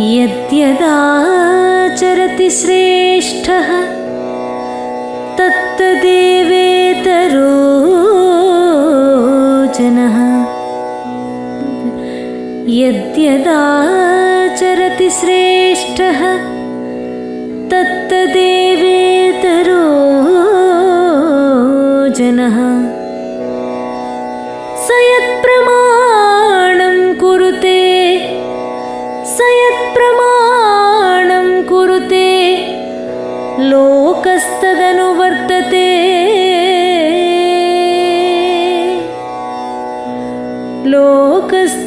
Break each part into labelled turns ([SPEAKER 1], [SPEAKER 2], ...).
[SPEAKER 1] यद्यदाचरति श्रेष्ठः तत्तदेवेतरो जनः। यद्यदाचरति श्रेष्ठः तत्तदेवेतरो जनः लोकस्तदनुवर्तते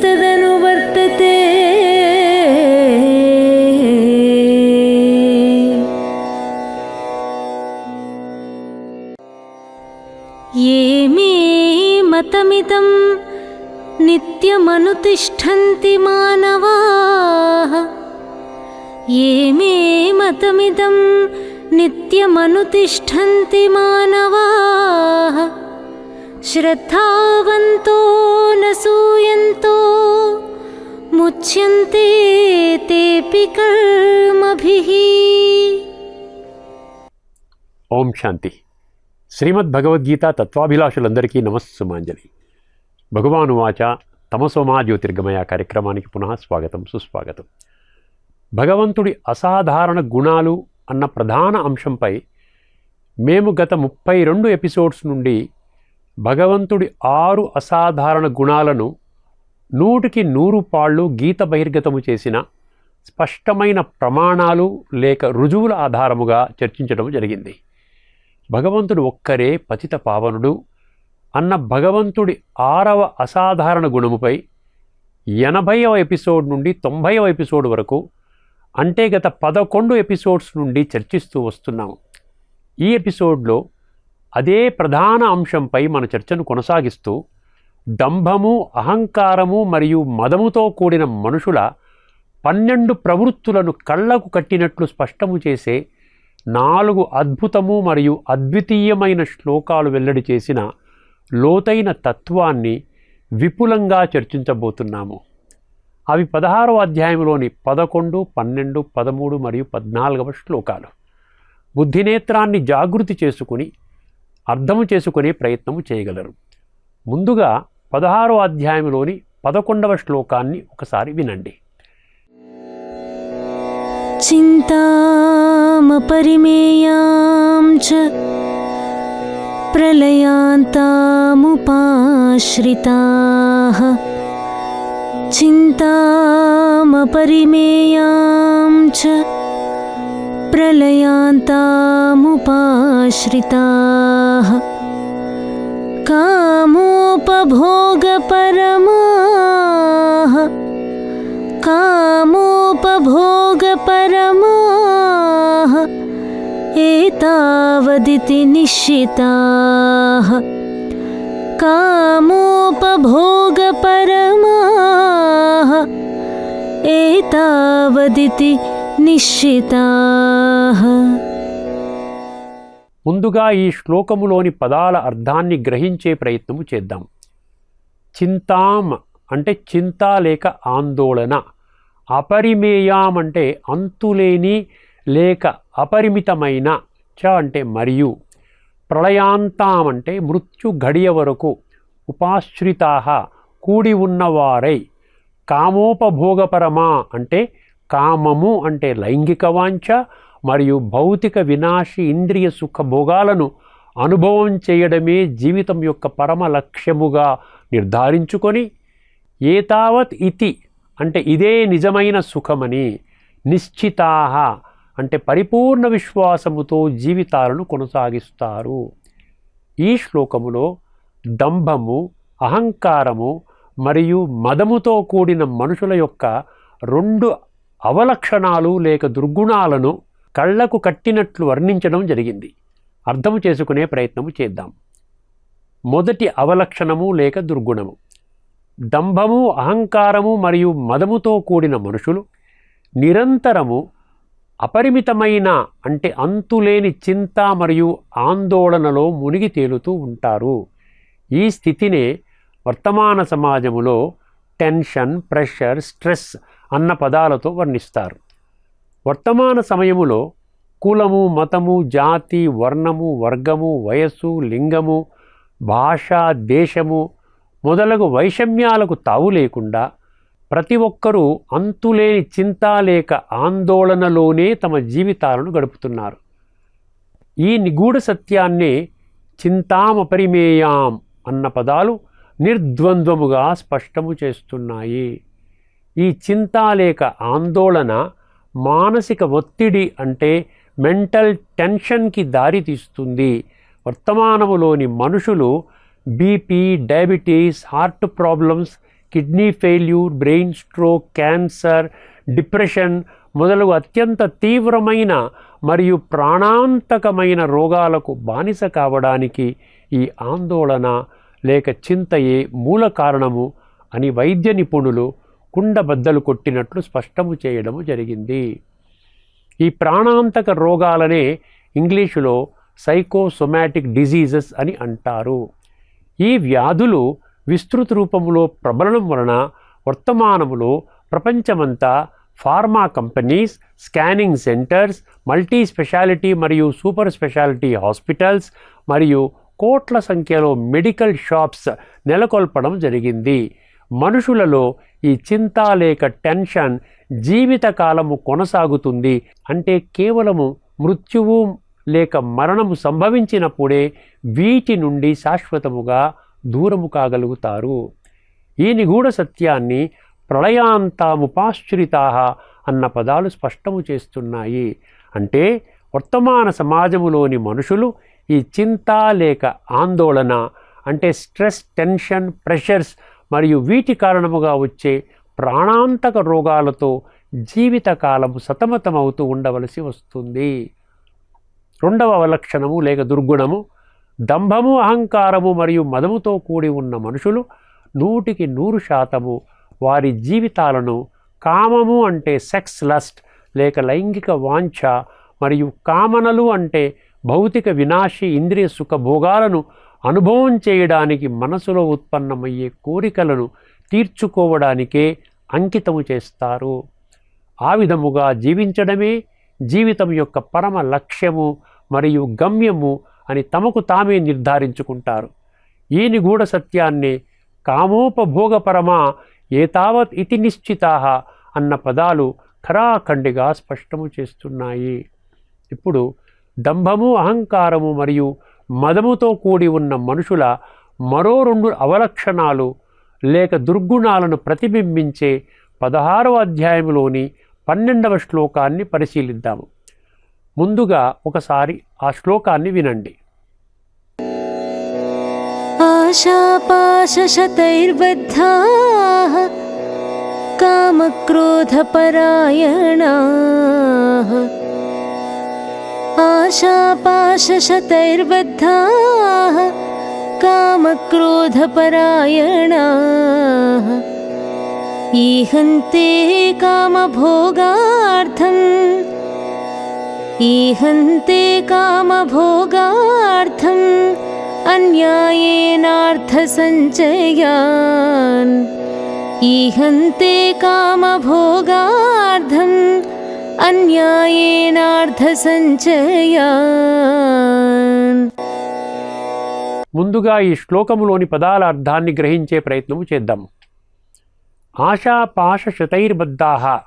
[SPEAKER 1] लोकस्तदनुवर्तते ये मे मतमिदं नित्यमनुतिष्ठन्ति मानवाः ये मे मतमिदं नित्यमनुतिष्ठन्ति मानवाः श्रद्धावन्तो न सूयन्तो मुच्यन्ते तेऽपि कर्मभिः
[SPEAKER 2] ఓం శాంతి శ్రీమద్ భగవద్గీత తత్వాభిలాషులందరికీ నమస్సుమాంజలి భగవాను వాచ తమసోమా జ్యోతిర్గమయ కార్యక్రమానికి పునః స్వాగతం సుస్వాగతం భగవంతుడి అసాధారణ గుణాలు అన్న ప్రధాన అంశంపై మేము గత ముప్పై రెండు ఎపిసోడ్స్ నుండి భగవంతుడి ఆరు అసాధారణ గుణాలను నూటికి నూరు పాళ్ళు గీత బహిర్గతము చేసిన స్పష్టమైన ప్రమాణాలు లేక రుజువుల ఆధారముగా చర్చించడం జరిగింది. భగవంతుడు ఒక్కరే పతిత పావనుడు అన్న భగవంతుడి ఆరవ అసాధారణ గుణముపై ఎనభైవ ఎపిసోడ్ నుండి తొంభైవ ఎపిసోడ్ వరకు అంటే గత పదకొండు ఎపిసోడ్స్ నుండి చర్చిస్తూ వస్తున్నాము ఈ ఎపిసోడ్లో అదే ప్రధాన అంశంపై మన చర్చను కొనసాగిస్తూ డంభము అహంకారము మరియు మదముతో కూడిన మనుషుల పన్నెండు ప్రవృత్తులను కళ్ళకు కట్టినట్లు స్పష్టము చేసే నాలుగు అద్భుతము మరియు అద్వితీయమైన శ్లోకాలు వెల్లడి చేసిన లోతైన తత్వాన్ని విపులంగా చర్చించబోతున్నాము. అవి పదహారవ అధ్యాయంలోని పదకొండు పన్నెండు పదమూడు మరియు పద్నాలుగవ శ్లోకాలు. బుద్ధినేత్రాన్ని జాగృతి చేసుకుని అర్థము చేసుకునే ప్రయత్నము చేయగలరు. ముందుగా పదహారవ అధ్యాయంలోని పదకొండవ శ్లోకాన్ని ఒకసారి వినండి.
[SPEAKER 1] చింతామపరిమేయాం चिन्तामपरिमेयां च प्रलयान्तामुपाश्रिताः। कामोपभोगपरमाः। कामोपभोगपरमाः। एतावदिति निश्चिताः। कामोपभोगपरमाः ఏతావదితి నిశ్చిత.
[SPEAKER 2] ముందుగా ఈ శ్లోకములోని పదాల అర్థాన్ని గ్రహించే ప్రయత్నము చేద్దాం. చింతాం అంటే చింత లేక ఆందోళన. అపరిమేయాం అంటే అంతులేని లేక అపరిమితమైన చ అంటే మరియు. ప్రళయాంతాం అంటే మృత్యు ఘడియ వరకు. ఉపాశ్రితా కూడి ఉన్నవారై. కామోపభోగపరమా అంటే కామము అంటే లైంగిక వాంఛ మరియు భౌతిక వినాశి ఇంద్రియ సుఖ భోగాలను అనుభవం చేయడమే జీవితం యొక్క పరమ లక్ష్యముగా నిర్ధారించుకొని ఏతావత్ ఇతి అంటే ఇదే నిజమైన సుఖమని నిశ్చితాహ అంటే పరిపూర్ణ విశ్వాసముతో జీవితాలను కొనసాగిస్తారు. ఈ శ్లోకములో దంభము అహంకారము మరియు మదముతో కూడిన మనుషుల యొక్క రెండు అవలక్షణాలు లేక దుర్గుణాలను కళ్ళకు కట్టినట్లు వర్ణించడం జరిగింది. అర్థం చేసుకునే ప్రయత్నము చేద్దాం. మొదటి అవలక్షణము లేక దుర్గుణము. దంభము అహంకారము మరియు మదముతో కూడిన మనుషులు నిరంతరము అపరిమితమైన అంటే అంతులేని చింత మరియు ఆందోళనలో మునిగి తేలుతూ ఉంటారు. ఈ స్థితినే వర్తమాన సమాజములో టెన్షన్ ప్రెషర్ స్ట్రెస్ అన్న పదాలతో వర్ణిస్తారు. వర్తమాన సమయములో కులము మతము జాతి వర్ణము వర్గము వయస్సు లింగము భాష దేశము మొదలగు వైషమ్యాలకు తావు లేకుండా ప్రతి ఒక్కరూ అంతులేని చింత లేక ఆందోళనలోనే తమ జీవితాలను గడుపుతున్నారు. ఈ నిగూఢ సత్యాన్నే చింతామపరిమేయాం అన్న పదాలు నిర్ద్వంద్వముగా స్పష్టము చేస్తున్నాయి. ఈ చింత లేక ఆందోళన మానసిక ఒత్తిడి అంటే మెంటల్ టెన్షన్కి దారితీస్తుంది వర్తమానములోని మనుషులు BP diabetes heart problems kidney failure brain stroke cancer depression మొదలగు అత్యంత తీవ్రమైన మరియు ప్రాణాంతకమైన రోగాలకు బానిస కావడానికి ఈ ఆందోళన లేక చింతయే మూల కారణము అని వైద్య నిపుణులు కుండబద్దలు కొట్టినట్లు స్పష్టము చేయడము జరిగింది. ఈ ప్రాణాంతక రోగాలనే ఇంగ్లీషులో సైకోసొమాటిక్ డిజీజెస్ అని అంటారు. ఈ వ్యాధులు విస్తృత రూపంలో ప్రబలనం వలన వర్తమానములో ప్రపంచమంతా pharma companies scanning centres multi speciality మరియు సూపర్ స్పెషాలిటీ హాస్పిటల్స్ మరియు కోట్ల సంఖ్యలో మెడికల్ షాప్స్ నెలకొల్పడం జరిగింది. మనుషులలో ఈ చింత లేక టెన్షన్ జీవితకాలము కొనసాగుతుంది. అంటే కేవలము మృత్యువు లేక మరణము సంభవించినప్పుడే వీటి నుండి శాశ్వతముగా దూరము కాగలుగుతారు. ఈ నిగూఢ సత్యాన్ని ప్రళయాంతాముపాశ్రితా అన్న పదాలు స్పష్టము చేస్తున్నాయి. అంటే వర్తమాన సమాజములోని మనుషులు ఈ చింత లేక ఆందోళన అంటే స్ట్రెస్ టెన్షన్ ప్రెషర్స్ మరియు వీటి కారణముగా వచ్చే ప్రాణాంతక రోగాలతో జీవితకాలము సతమతమవుతూ ఉండవలసి వస్తుంది. రెండవ అవలక్షణము లేక దుర్గుణము దంభము అహంకారము మరియు మదముతో కూడి ఉన్న మనుషులు నూటికి నూరు శాతము వారి జీవితాలను కామము అంటే సెక్స్ లస్ట్ లేక లైంగిక వాంఛ మరియు కామనలు అంటే భౌతిక వినాశి ఇంద్రియ సుఖభోగాలను అనుభవం చేయడానికి మనసులో ఉత్పన్నమయ్యే కోరికలను తీర్చుకోవడానికే అంకితము చేస్తారు. ఆ విధముగా జీవించడమే జీవితం యొక్క పరమ లక్ష్యము మరియు గమ్యము అని తమకు తామే నిర్ధారించుకుంటారు. ఈ నిగూఢ సత్యాన్ని కామోపభోగపరమా ఏతావత్ ఇతి నిశ్చితా అన్న పదాలు ఖరాఖండిగా స్పష్టము చేస్తున్నాయి. ఇప్పుడు దంభము అహంకారము మరియు మదముతో కూడి ఉన్న మనుషుల మరో రెండు అవలక్షణాలు లేక దుర్గుణాలను ప్రతిబింబించే పదహారవ అధ్యాయంలోని పన్నెండవ శ్లోకాన్ని పరిశీలిద్దాము. ముందుగా ఒకసారి ఆ శ్లోకాన్ని వినండి.
[SPEAKER 1] ఆశాపాశతైర్బద్ధా కామక్రోధపరాయణ आशापाशशतैर्बद्धाः कामक्रोधपरायणाः। ईहन्ते कामभोगार्थम् ईहन्ते कामभोगार्थम् अन्यायेनार्थसञ्चयान्। ईहन्ते कामभोगार्थम् అన్యాయేనార్థసంచయాన్.
[SPEAKER 2] ముందుగా ఈ శ్లోకములోని పదాల అర్థాన్ని గ్రహించే ప్రయత్నము చేద్దాం. ఆశాపాశశతైర్బద్ధాహ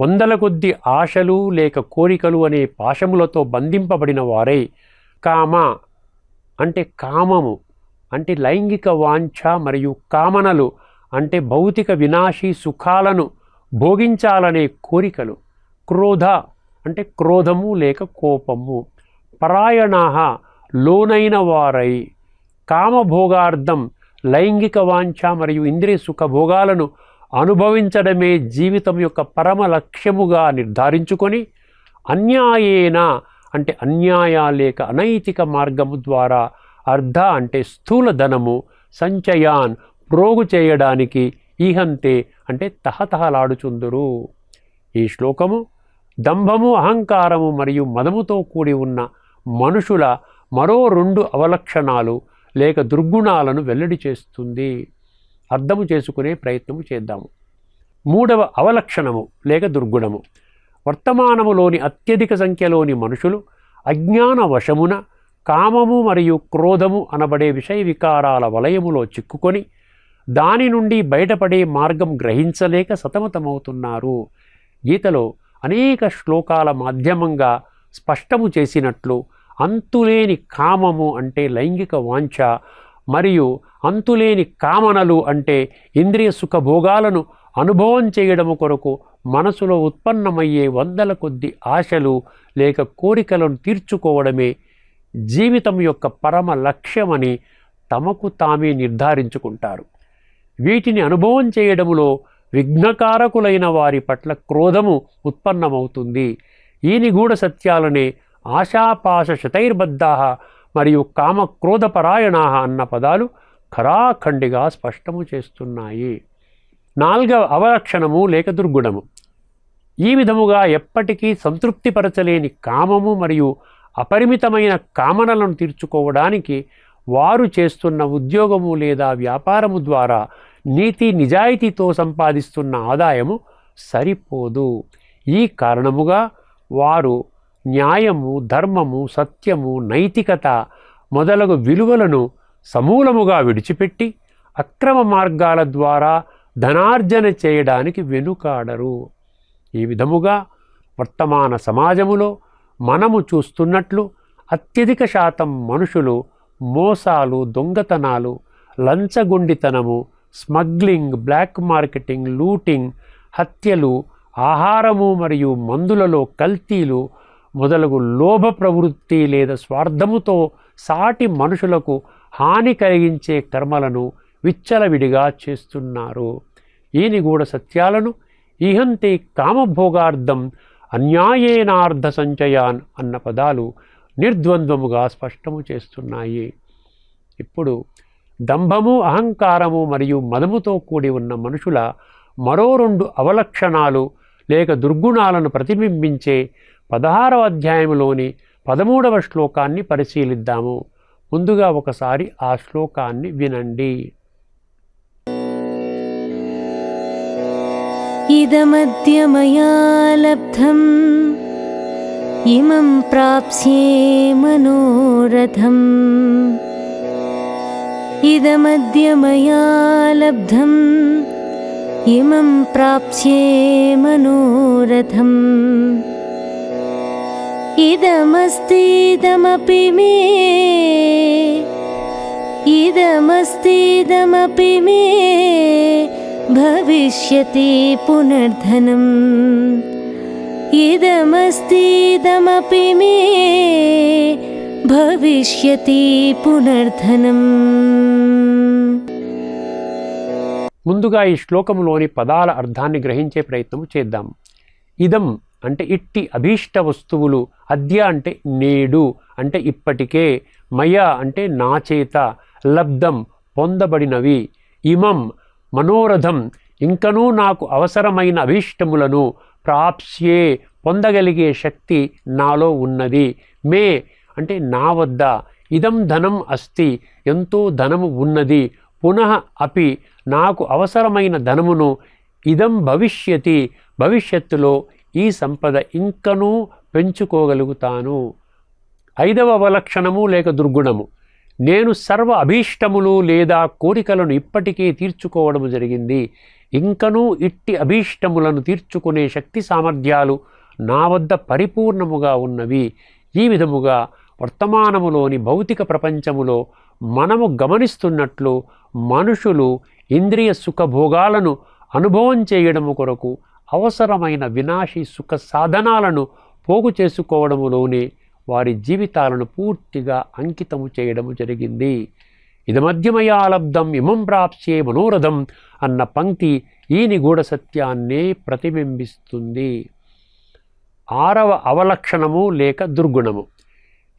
[SPEAKER 2] వందల కొద్ది ఆశలు లేక కోరికలు అనే పాశములతో బంధింపబడిన వారై కామ అంటే కామము అంటే లైంగిక వాంఛ మరియు కామనలు అంటే భౌతిక వినాశీ సుఖాలను భోగించాలనే కోరికలు. క్రోధ అంటే క్రోధము లేక కోపము. పరాయణాహ లోనైన వారై కామభోగార్థం లైంగిక వాంఛ మరియు ఇంద్రియ సుఖభోగాలను అనుభవించడమే జీవితం యొక్క పరమ లక్ష్యముగా నిర్ధారించుకొని అన్యాయేన అంటే అన్యాయ లేక అనైతిక మార్గము ద్వారా అర్ధ అంటే స్థూల ధనము సంచయాన్ ప్రోగు చేయడానికి ఈహంతే అంటే తహతహలాడుచుందురు. ఈ శ్లోకము దంభము అహంకారము మరియు మదముతో కూడి ఉన్న మనుషుల మరో రెండు అవలక్షణాలు లేక దుర్గుణాలను వెల్లడి చేస్తుంది. అర్థము చేసుకునే ప్రయత్నము చేద్దాము. మూడవ అవలక్షణము లేక దుర్గుణము. వర్తమానములోని అత్యధిక సంఖ్యలోని మనుషులు అజ్ఞాన వశమున కామము మరియు క్రోధము అనబడే విషయ వికారాల వలయములో చిక్కుకొని దాని నుండి బయటపడే మార్గం గ్రహించలేక సతమతమవుతున్నారు. గీతలో అనేక శ్లోకాల మాధ్యమంగా స్పష్టము చేసినట్లు అంతులేని కామము అంటే లైంగిక వాంఛ మరియు అంతులేని కామనలు అంటే ఇంద్రియ సుఖభోగాలను అనుభవం చేయడము కొరకు మనసులో ఉత్పన్నమయ్యే వందల కొద్ది ఆశలు లేక కోరికలను తీర్చుకోవడమే జీవితం యొక్క పరమ లక్ష్యమని తమకు తామే నిర్ధారించుకుంటారు. వీటిని అనుభవం చేయడములో విఘ్నకారకులైన వారి పట్ల క్రోధము ఉత్పన్నమవుతుంది. ఈ నిగూఢ సత్యాలనే ఆశాపాశ శతైర్బద్ధా మరియు కామక్రోధపరాయణా అన్న పదాలు ఖరాఖండిగా స్పష్టము చేస్తున్నాయి. నాలుగవ అవలక్షణము లేక దుర్గుణము. ఈ విధముగా ఎప్పటికీ సంతృప్తిపరచలేని కామము మరియు అపరిమితమైన కామనలను తీర్చుకోవడానికి వారు చేస్తున్న ఉద్యోగము లేదా వ్యాపారము ద్వారా నీతి నిజాయితీతో సంపాదిస్తున్న ఆదాయము సరిపోదు. ఈ కారణముగా వారు న్యాయము ధర్మము సత్యము నైతికత మొదలగు విలువలను సమూలముగా విడిచిపెట్టి అక్రమ మార్గాల ద్వారా ధనార్జన చేయడానికి వెనుకాడరు. ఈ విధముగా వర్తమాన సమాజములో మనము చూస్తున్నట్లు అత్యధిక శాతం మనుషులు మోసాలు దొంగతనాలు లంచగొండితనము స్మగ్లింగ్ బ్లాక్ మార్కెటింగ్ లూటింగ్ హత్యలు ఆహారము మరియు మందులలో కల్తీలు మొదలగు లోభ ప్రవృత్తి లేదా స్వార్థముతో సాటి మనుషులకు హాని కలిగించే కర్మలను విచ్చలవిడిగా చేస్తున్నారు. ఈ నిగూఢ సత్యాలను ఈహంతి కామభోగార్థం అన్యాయేనార్థ సంచయాన్ అన్న పదాలు నిర్ద్వంద్వముగా స్పష్టము చేస్తున్నాయి. ఇప్పుడు దంభము అహంకారము మరియు మదముతో కూడి ఉన్న మనుషుల మరో రెండు అవలక్షణాలు లేక దుర్గుణాలను ప్రతిబింబించే పదహారవ అధ్యాయంలోని పదమూడవ శ్లోకాన్ని పరిశీలిద్దాము. ముందుగా ఒకసారి ఆ శ్లోకాన్ని వినండి.
[SPEAKER 1] ఇమం ప్రాప్స్యే మనోరథం. इदमद्य मया लब्धम्। इमं प्राप्स्ये मनोरथम्। इदमस्तीदमपि मे। इदमस्तीदमपि मे। भविष्यति पुनर्धनम्। इदमस्तीदमपि मे। भविष्यति पुनर्धनम्
[SPEAKER 2] ముందుగా ఈ శ్లోకములోని పదాల అర్థాన్ని గ్రహించే ప్రయత్నం చేద్దాం. ఇదం అంటే ఇట్టి అభీష్ట వస్తువులు అద్య అంటే నేడు అంటే ఇప్పటికే మయ అంటే నా చేత లబ్ధం పొందబడినవి ఇమం మనోరథం ఇంకనూ నాకు అవసరమైన అభీష్టములను ప్రాప్స్యే పొందగలిగే శక్తి నాలో ఉన్నది. మే అంటే నా వద్ద ఇదం ధనం అస్తి ఎంతో ధనము ఉన్నది పునః అపి నాకు అవసరమైన ధనమును ఇదం భవిష్యతి భవిష్యత్తులో ఈ సంపద ఇంకనూ పెంచుకోగలుగుతాను. ఐదవ అవలక్షణము లేక దుర్గుణము. నేను సర్వ అభీష్టములు లేదా కోరికలను ఇప్పటికే తీర్చుకోవడం జరిగింది. ఇంకనూ ఇట్టి అభీష్టములను తీర్చుకునే శక్తి సామర్థ్యాలు నా వద్ద పరిపూర్ణముగా ఉన్నవి. ఈ విధముగా వర్తమానములోని భౌతిక ప్రపంచములో మనము గమనిస్తున్నట్లు మనుషులు ఇంద్రియ సుఖభోగాలను అనుభవం చేయడము కొరకు అవసరమైన వినాశీ సుఖ సాధనాలను పోగు చేసుకోవడములోనే వారి జీవితాలను పూర్తిగా అంకితము చేయడము జరిగింది. ఇదమధ్యమయాలబ్ధం ఇమం ప్రాప్స్యే మనోరథం అన్న పంక్తి ఈ నిగూఢ సత్యాన్నే ప్రతిబింబిస్తుంది. ఆరవ అవలక్షణము లేక దుర్గుణము.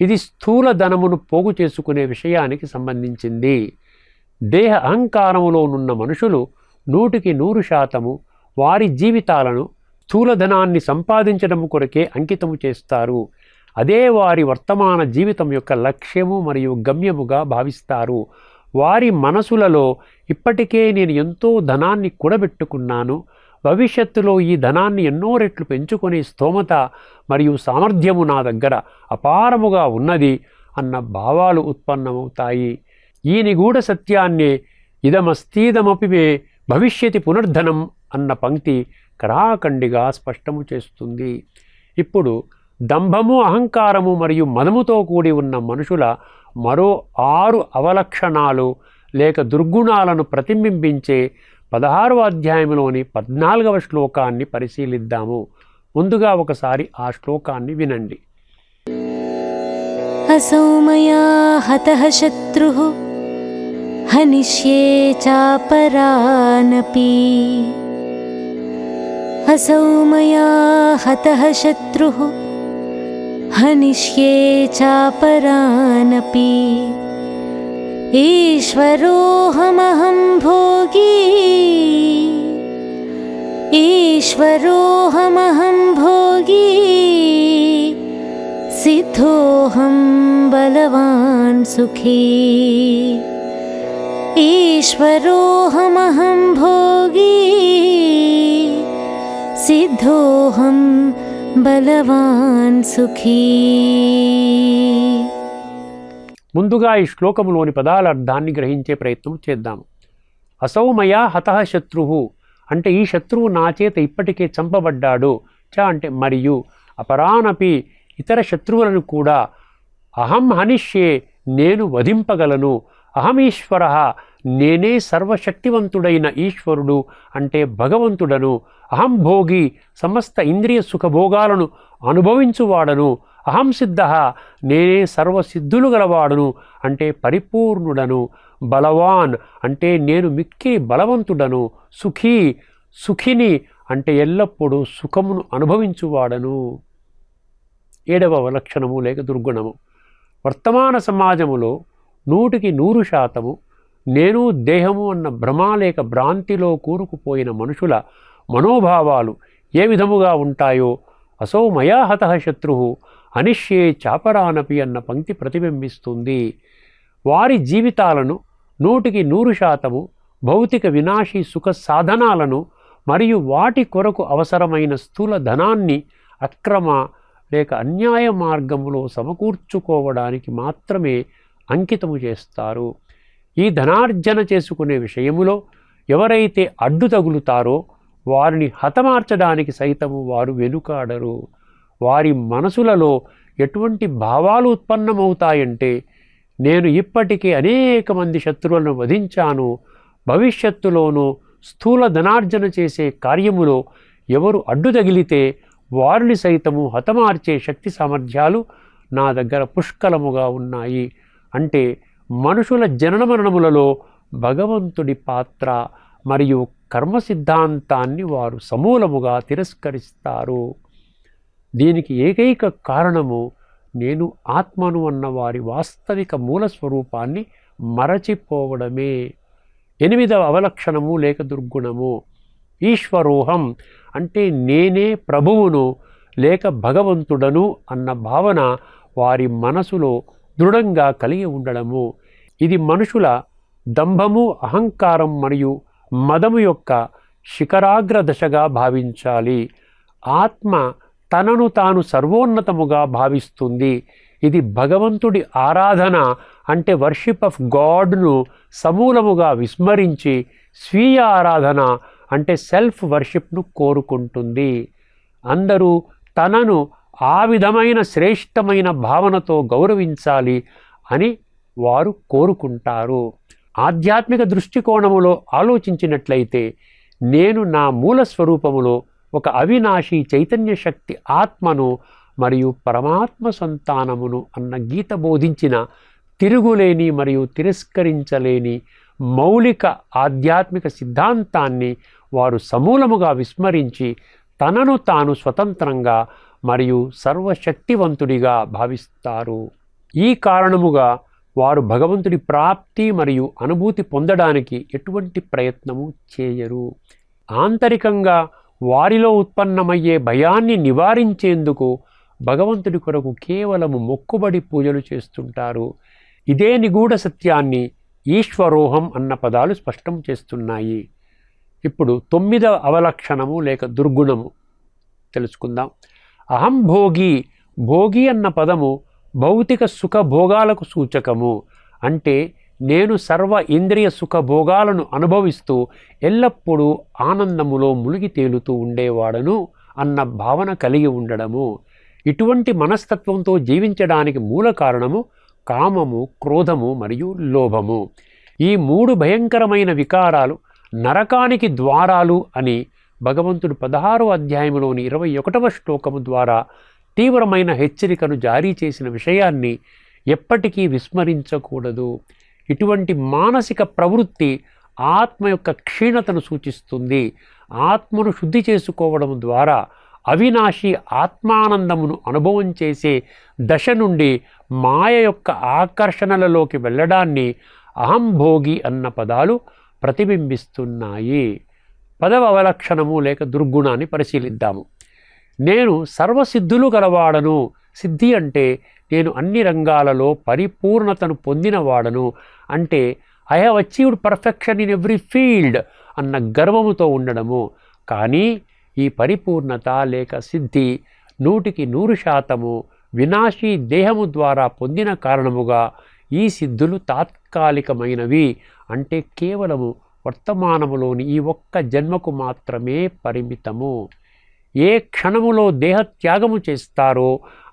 [SPEAKER 2] ఇది స్థూల ధనమును పోగు చేసుకునే విషయానికి సంబంధించింది. దేహ అహంకారములోనున్న మనుషులు నూటికి నూరు శాతము వారి జీవితాలను స్థూలధనాన్ని సంపాదించడం కొరకే అంకితము చేస్తారు. అదే వారి వర్తమాన జీవితం యొక్క లక్ష్యము మరియు గమ్యముగా భావిస్తారు. వారి మనసులలో ఇప్పటికే నేను ఎంతో ధనాన్ని కూడబెట్టుకున్నాను. భవిష్యత్తులో ఈ ధనాన్ని ఎన్నో రెట్లు పెంచుకొని స్తోమత మరియు సామర్థ్యము నా దగ్గర అపారముగా ఉన్నది అన్న భావాలు ఉత్పన్నమవుతాయి. ఈ నిగూఢ సత్యాన్నే ఇదమస్తీదమపి మే భవిష్యతి పునర్ధనం అన్న పంక్తి కరాఖండిగా స్పష్టము చేస్తుంది. ఇప్పుడు దంభము అహంకారము మరియు మదముతో కూడి ఉన్న మనుషుల మరో ఆరు అవలక్షణాలు లేక దుర్గుణాలను ప్రతిబింబించే పదహారవ అధ్యాయంలోని పద్నాలుగవ శ్లోకాన్ని పరిశీలిద్దాము. ముందుగా ఒకసారి ఆ శ్లోకాన్ని వినండి.
[SPEAKER 1] అసౌమయా శత్రు హనిష్యే చాపరానపి. అసౌమయా హత శత్రు హనిష్యే చాపరానపి. ईश्वरोऽहमहं भोगी। ईश्वरोऽहमहं भोगी। सिद्धोऽहं बलवान् सुखी। ईश्वरोऽहमहं भोगी। सिद्धोऽहं बलवान् सुखी
[SPEAKER 2] ముందుగా ఈ శ్లోకములోని పదాల అర్థాన్ని గ్రహించే ప్రయత్నం చేద్దాము. అసౌమయా హత శత్రువు అంటే ఈ శత్రువు నా చేత ఇప్పటికే చంపబడ్డాడు. చ అంటే మరియు అపరానపి ఇతర శత్రువులను కూడా అహం హనిష్యే నేను వధింపగలను. అహమీశ్వర నేనే సర్వశక్తివంతుడైన ఈశ్వరుడు అంటే భగవంతుడను. అహం భోగి సమస్త ఇంద్రియ సుఖభోగాలను అనుభవించువాడను. అహం సిద్ధ నేనే సర్వసిద్ధులు గలవాడును అంటే పరిపూర్ణుడను బలవాన్ అంటే నేను మిక్కి బలవంతుడను సుఖీ సుఖిని అంటే ఎల్లప్పుడూ సుఖమును అనుభవించువాడను. ఏడవ లక్షణము లేక దుర్గుణము. వర్తమాన సమాజములో నూటికి నూరు శాతము నేను దేహము అన్న భ్రమ లేక భ్రాంతిలో కూరుకుపోయిన మనుషుల మనోభావాలు ఏ విధముగా ఉంటాయో అసౌ మయా హత శత్రువు అనిష్యే చాపరానపి అన్న పంక్తి ప్రతిబింబిస్తుంది. వారి జీవితాలను నూటికి నూరు శాతము భౌతిక వినాశీ సుఖ సాధనాలను మరియు వాటి కొరకు అవసరమైన స్థూల ధనాన్ని అక్రమ లేక అన్యాయ మార్గములో సమకూర్చుకోవడానికి మాత్రమే అంకితము చేస్తారు. ఈ ధనార్జన చేసుకునే విషయములో ఎవరైతే అడ్డు తగులుతారో వారిని హతమార్చడానికి సైతము వారు వెనుకాడరు. వారి మనసులలో ఎటువంటి భావాలు ఉత్పన్నమవుతాయంటే నేను ఇప్పటికే అనేక మంది శత్రువులను వధించాను భవిష్యత్తులోనూ స్థూల ధనార్జన చేసే కార్యములో ఎవరు అడ్డు తగిలితే వారిని సైతము హతమార్చే శక్తి సామర్థ్యాలు నా దగ్గర పుష్కలముగా ఉన్నాయి. అంటే మనుషుల జనన మరణములలో భగవంతుడి పాత్ర మరియు కర్మ సిద్ధాంతాన్ని వారు సమూలముగా తిరస్కరిస్తారు. దీనికి ఏకైక కారణము నేను ఆత్మను అన్న వారి వాస్తవిక మూల స్వరూపాన్ని మరచిపోవడమే. ఎనిమిదవ అవలక్షణము లేక దుర్గుణము. ఈశ్వరోహం అంటే నేనే ప్రభువును లేక భగవంతుడను అన్న భావన వారి మనసులో దృఢంగా కలిగి ఉండడము. ఇది మనుషుల దంభము అహంకారం మరియు మదము యొక్క శిఖరాగ్ర దశగా భావించాలి. ఆత్మ తనను తాను సర్వోన్నతముగా భావిస్తుంది. ఇది భగవంతుడి ఆరాధన అంటే వర్షిప్ ఆఫ్ గాడ్ను సమూలముగా విస్మరించి స్వీయ ఆరాధన అంటే సెల్ఫ్ వర్షిప్ను కోరుకుంటుంది. అందరూ తనను ఆ విధమైన శ్రేష్టమైన భావనతో గౌరవించాలి అని వారు కోరుకుంటారు. ఆధ్యాత్మిక దృష్టికోణములో ఆలోచించినట్లయితే నేను నా మూల స్వరూపములో ఒక అవినాశి చైతన్య శక్తి ఆత్మను మరియు పరమాత్మ సంతానమును అన్న గీత బోధించిన తిరుగులేని మరియు తిరస్కరించలేని మౌలిక ఆధ్యాత్మిక సిద్ధాంతాన్ని వారు సమూలముగా విస్మరించి తనను తాను స్వతంత్రంగా మరియు సర్వశక్తివంతుడిగా భావిస్తారు. ఈ కారణముగా వారు భగవంతుడి ప్రాప్తి మరియు అనుభూతి పొందడానికి ఎటువంటి ప్రయత్నము చేయరు. ఆంతరికంగా వారిలో ఉత్పన్నమయ్యే భయాన్ని నివారించేందుకు భగవంతుడి కొరకు కేవలము మొక్కుబడి పూజలు చేస్తుంటారు. ఇదే నిగూఢ సత్యాన్ని ఈశ్వరోహం అన్న పదాలు స్పష్టం చేస్తున్నాయి. ఇప్పుడు తొమ్మిదవ అవలక్షణము లేక దుర్గుణము తెలుసుకుందాం. అహం భోగి భోగి అన్న పదము భౌతిక సుఖ భోగాలకు సూచకము. అంటే నేను సర్వ ఇంద్రియ సుఖ భోగాలను అనుభవిస్తూ ఎల్లప్పుడూ ఆనందములో మునిగి తేలుతూ ఉండేవాడను అన్న భావన కలిగి ఉండడము. ఇటువంటి మనస్తత్వంతో జీవించడానికి మూల కారణము కామము క్రోధము మరియు లోభము. ఈ మూడు భయంకరమైన వికారాలు నరకానికి ద్వారాలు అని భగవంతుడు పదహారో అధ్యాయంలోని ఇరవై ఒకటవ శ్లోకము ద్వారా తీవ్రమైన హెచ్చరికను జారీ చేసిన విషయాన్ని ఎప్పటికీ విస్మరించకూడదు. ఇటువంటి మానసిక ప్రవృత్తి ఆత్మ యొక్క క్షీణతను సూచిస్తుంది. ఆత్మను శుద్ధి చేసుకోవడం ద్వారా అవినాశి ఆత్మానందమును అనుభవం చేసే దశ నుండి మాయ యొక్క ఆకర్షణలలోకి వెళ్ళడాన్ని అహంభోగి అన్న పదాలు ప్రతిబింబిస్తున్నాయి. పదవ అవలక్షణము లేక దుర్గుణాన్ని పరిశీలిద్దాము. నేను సర్వసిద్ధులు గలవాడను. సిద్ధి అంటే నేను అన్ని రంగాలలో పరిపూర్ణతను పొందినవాడను అంటే I have achieved perfection in every field అన్న గర్వముతో ఉండడము. కానీ ఈ పరిపూర్ణత లేక సిద్ధి నూటికి నూరు శాతము వినాశీ దేహము ద్వారా పొందిన కారణముగా ఈ సిద్ధులు తాత్కాలికమైనవి అంటే కేవలము వర్తమానములోని ఈ ఒక్క జన్మకు మాత్రమే పరిమితము. ఏ క్షణములో దేహత్యాగము చేస్తారో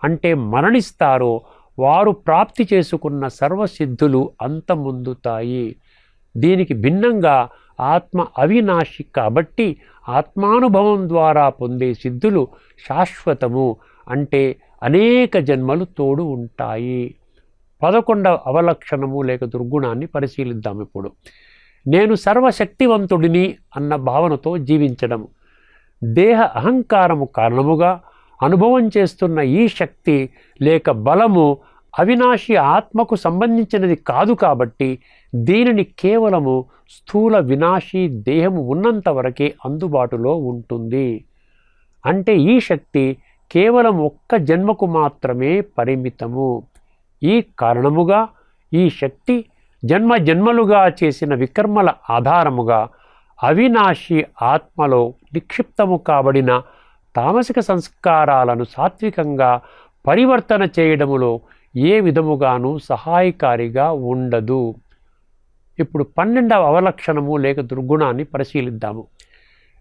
[SPEAKER 2] అంటే మరణిస్తారో వారు ప్రాప్తి చేసుకున్న సర్వసిద్ధులు అంతమొందుతాయి. దీనికి భిన్నంగా ఆత్మ అవినాశి కాబట్టి ఆత్మానుభవం ద్వారా పొందే సిద్ధులు శాశ్వతము అంటే అనేక జన్మలు తోడు ఉంటాయి. పదకొండవ అవలక్షణము లేక దుర్గుణాన్ని పరిశీలిద్దాం ఇప్పుడు. నేను సర్వశక్తివంతుడిని అన్న భావనతో జీవించడం. దేహ అహంకారము కారణముగా అనుభవం చేస్తున్న ఈ శక్తి లేక బలము అవినాశి ఆత్మకు సంబంధించినది కాదు కాబట్టి దీనిని కేవలము స్థూల వినాశీ దేహము ఉన్నంత వరకే అందుబాటులో ఉంటుంది. అంటే ఈ శక్తి కేవలం ఒక్క జన్మకు మాత్రమే పరిమితము. ఈ కారణముగా ఈ శక్తి జన్మ జన్మలుగా చేసిన వికర్మల ఆధారముగా అవినాశి ఆత్మలో నిక్షిప్తము కాబడిన తామసిక సంస్కారాలను సాత్వికంగా పరివర్తన చేయడములో ఏ విధముగానూ సహాయకారిగా ఉండదు. ఇప్పుడు పన్నెండవ అవలక్షణము లేక దుర్గుణాన్ని పరిశీలిద్దాము.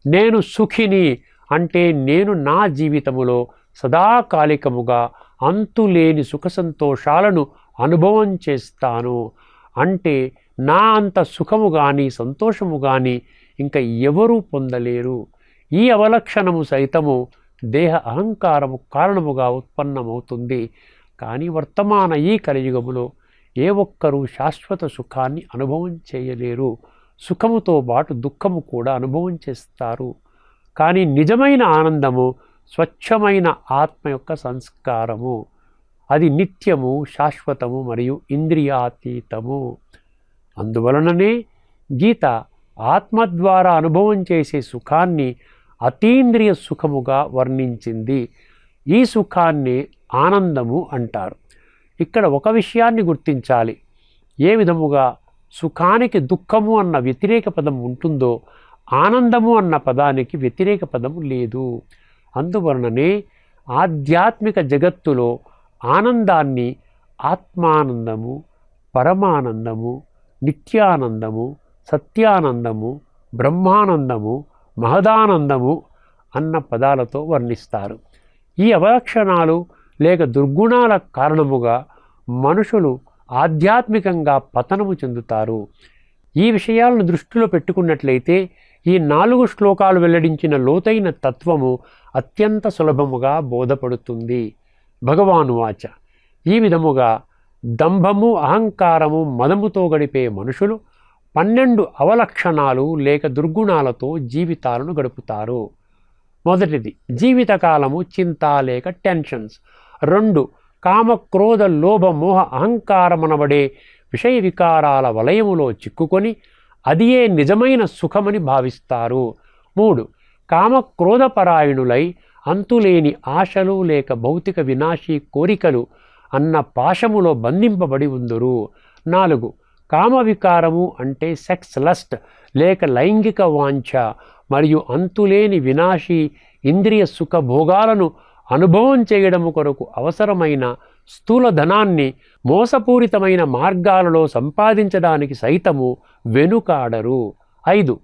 [SPEAKER 2] నేను సుఖిని అంటే నేను నా జీవితములో సదాకాలికముగా అంతులేని సుఖ సంతోషాలను అనుభవం చేస్తాను. అంటే నా అంత సుఖము కానీ సంతోషము కానీ ఇంకా ఎవరూ పొందలేరు. ఈ అవలక్షణము సైతము దేహ అహంకారము కారణముగా ఉత్పన్నమవుతుంది. కానీ వర్తమాన ఈ కలియుగములో ఏ ఒక్కరూ శాశ్వత సుఖాన్ని అనుభవం చేయలేరు. సుఖముతో పాటు దుఃఖము కూడా అనుభవం చేస్తారు. కానీ నిజమైన ఆనందము స్వచ్ఛమైన ఆత్మ యొక్క సంస్కారము. అది నిత్యము శాశ్వతము మరియు ఇంద్రియాతీతము. అందువలననే గీత ఆత్మ ద్వారా అనుభవం చేసే సుఖాన్ని అతీంద్రియ సుఖముగా వర్ణించింది. ఈ సుఖాన్ని ఆనందము అంటారు. ఇక్కడ ఒక విషయాన్ని గుర్తించాలి. ఏ విధముగా సుఖానికి దుఃఖము అన్న వ్యతిరేక పదం ఉంటుందో ఆనందము అన్న పదానికి వ్యతిరేక పదము లేదు. అందువలననే ఆధ్యాత్మిక జగత్తులో ఆనందాన్ని ఆత్మానందము పరమానందము నిత్యానందము సత్యానందము బ్రహ్మానందము మహదానందము అన్న పదాలతో వర్ణిస్తారు. ఈ అవలక్షణాలు లేక దుర్గుణాల కారణముగా మనుషులు ఆధ్యాత్మికంగా పతనము చెందుతారు. ఈ విషయాలను దృష్టిలో పెట్టుకున్నట్లయితే ఈ నాలుగు శ్లోకాలు వెల్లడించిన లోతైన తత్వము అత్యంత సులభముగా బోధపడుతుంది. భగవాను వాచ. ఈ విధముగా దంభము అహంకారము మదముతో గడిపే మనుషులు పన్నెండు అవలక్షణాలు లేక దుర్గుణాలతో జీవితాలను గడుపుతారు. మొదటిది జీవితకాలము చింత లేక టెన్షన్స్. రెండు కామ క్రోధ లోభ మోహ అహంకారమనబడే విషయ వికారాల వలయములో చిక్కుకొని అదియే నిజమైన సుఖమని భావిస్తారు. మూడు కామక్రోధపరాయణులై అంతులేని ఆశలు లేక భౌతిక వినాశీ కోరికలు అన్న పాశములో బంధింపబడి ఉందురు. నాలుగు కామ వికారము అంటే సెక్స్ లస్ట్ లేక లైంగిక వాంఛ మరియు అంతులేని వినాశి ఇంద్రియ సుఖ భోగాలను అనుభవం చేయడము కొరకు అవసరమైన స్థూల ధనాన్ని మోసపూరితమైన మార్గాలలో సంపాదించడానికి సైతము వెనుకాడరు. ఐదు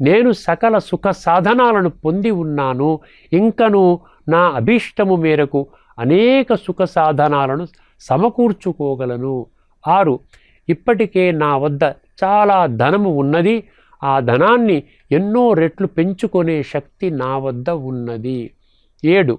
[SPEAKER 2] నేను సకల సుఖ సాధనాలను పొంది ఉన్నాను. ఇంకను నా అభీష్టము మేరకు అనేక సుఖ సాధనాలను సమకూర్చుకోగలను. ఆరు ఇప్పటికే నా వద్ద చాలా ధనము ఉన్నది. ఆ ధనాన్ని ఎన్నో రెట్లు పెంచుకునే శక్తి నా వద్ద ఉన్నది. ఏడు.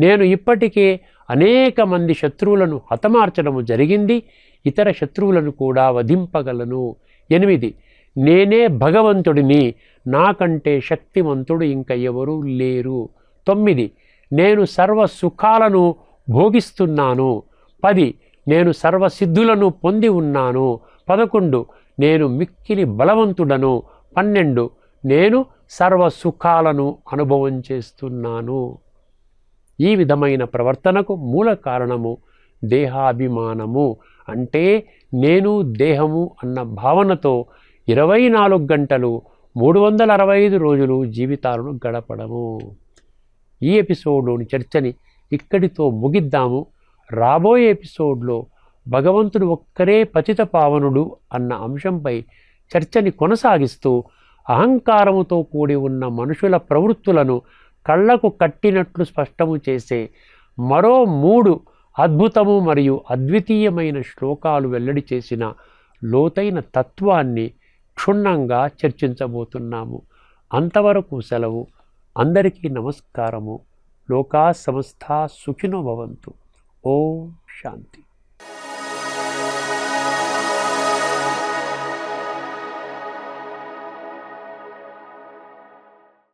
[SPEAKER 2] నేను ఇప్పటికే అనేక మంది శత్రువులను హతమార్చడము జరిగింది. ఇతర శత్రువులను కూడా వధింపగలను. ఎనిమిది. నేనే భగవంతుడిని. నాకంటే శక్తివంతుడు ఇంక ఎవరూ లేరు. తొమ్మిది. నేను సర్వ సుఖాలను భోగిస్తున్నాను. పది. నేను సర్వసిద్ధులను పొంది ఉన్నాను. పదకొండు నేను మిక్కిలి బలవంతుడను. పన్నెండు నేను సర్వ సుఖాలను అనుభవం చేస్తున్నాను. ఈ విధమైన ప్రవర్తనకు మూల కారణము దేహాభిమానము. అంటే నేను దేహము అన్న భావనతో ఇరవై నాలుగు గంటలు మూడు వందల అరవై ఐదు రోజులు జీవితాలను గడపడము. ఈ ఎపిసోడ్లోని చర్చని ఇక్కడితో ముగిద్దాము. రాబోయే ఎపిసోడ్లో భగవంతుడు ఒక్కరే పతిత పావనుడు అన్న అంశంపై చర్చని కొనసాగిస్తూ అహంకారముతో కూడి ఉన్న మనుషుల ప్రవృత్తులను కళ్ళకు కట్టినట్లు స్పష్టము చేసే మరో మూడు అద్భుతము మరియు అద్వితీయమైన శ్లోకాలు వెల్లడి చేసిన లోతైన తత్వాన్ని క్షుణ్ణంగా చర్చించబోతున్నాము. అంతవరకు సెలవు. అందరికీ నమస్కారము. లోకా సమస్త సుఖినో భవంతు. ఓం శాంతి